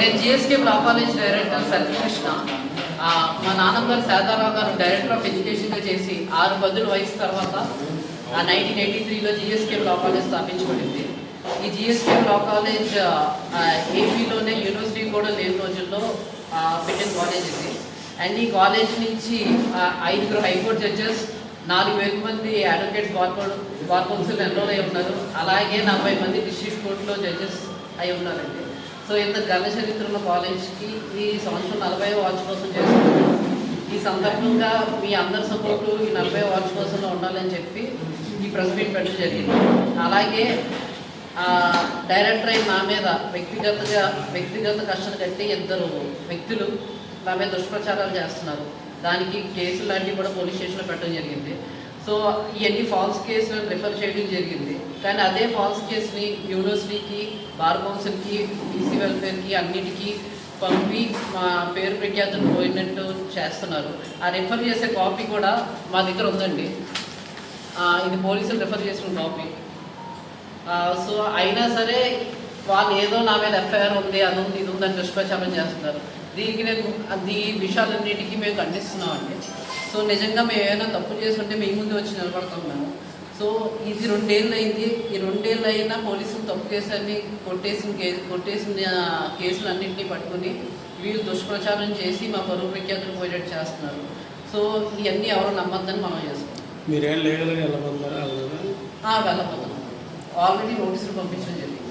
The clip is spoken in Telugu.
నేను GSK law college director Satyakrishna. మా నాన్నగారు శారదారావు గారు డైరెక్టర్ ఆఫ్ ఎడ్యుకేషన్గా చేసి ఆరు పదుల వయసు తర్వాత నైన్టీన్ ఎయిటీ త్రీలో జిఎస్కే లా కాలేజ్ స్థాపించబడింది ఈ జిఎస్కే లా కాలేజ్ ఏపీలోనే యూనివర్సిటీ కూడా లేని రోజుల్లో పెట్టిన కాలేజ్ ఇది. అండ్ ఈ కాలేజ్ నుంచి ఐదుగురు హైకోర్టు జడ్జెస్ నాలుగు వేల మంది అడ్వకేట్స్ బార్ కౌన్- బార్ కౌన్సిల్ ఎన్రోల్ అయి ఉన్నారు. అలాగే నలభై మంది డిస్ట్రిక్ట్ కోర్టులో జడ్జెస్ అయి ఉన్నారండి. సో ఇంత ఘన చరిత్ర కాలేజ్కి ఈ సంవత్సరం నలభై వాచ్ కోసం చేస్తున్నాం ఈ సందర్భంగా మీ అందరి సపోర్టు ఈ నలభై వాచ్ కోసంలో ఉండాలని చెప్పి ఈ ప్రెస్ మీట్ పెట్టడం జరిగింది. అలాగే డైరెక్టర్ అయిన నా మీద వ్యక్తిగతగా వ్యక్తిగత కష్టం కట్టి ఇద్దరు వ్యక్తులు నా మీద దుష్ప్రచారాలు చేస్తున్నారు. దానికి కేసులు లాంటివి కూడా పోలీస్ స్టేషన్లో పెట్టడం జరిగింది. సో ఇవన్నీ ఫాల్స్ కేసులను రిఫర్ చేయడం జరిగింది. కానీ అదే ఫాల్స్ కేసుని యూనివర్సిటీకి బార్ కౌన్సిల్కి బీసీ వెల్ఫేర్కి అన్నిటికీ పంపి మా పేరు ప్రఖ్యాతులు పోయినట్టు చేస్తున్నారు. ఆ రిఫర్ చేసే కాపీ కూడా మా దగ్గర ఉందండి. ఇది పోలీసులు రిఫర్ చేసిన కాపీ సో అయినా సరే వాళ్ళు ఏదో నా మీద ఎఫ్ఐఆర్ ఉంది అది ఉంది ఇది ఉందని దుష్ప్రచారం చేస్తున్నారు. దీనికి నేను అది విషయాలన్నిటికీ మేము ఖండిస్తున్నామండి. సో నిజంగా మేము ఏమైనా తప్పు చేస్తుంటే మీ ముందు వచ్చి నిలబడతాం మేము. సో ఇది రెండేళ్ళు అయింది ఈ రెండేళ్ళు అయినా పోలీసులు తప్పు కేసులన్నీ కొట్టేసిన కేసు కొట్టేసిన కేసులన్నింటినీ పట్టుకుని వీళ్ళు దుష్ప్రచారం చేసి మా పరువు ప్రఖ్యాతులు పోయేటట్టు చేస్తున్నారు. సో ఇవన్నీ ఎవరు నమ్మద్దని మనం చేసుకుంటాం. మీరేం వెళ్ళబోతున్నాం ఆల్రెడీ నోటీసులు పంపించడం జరిగింది.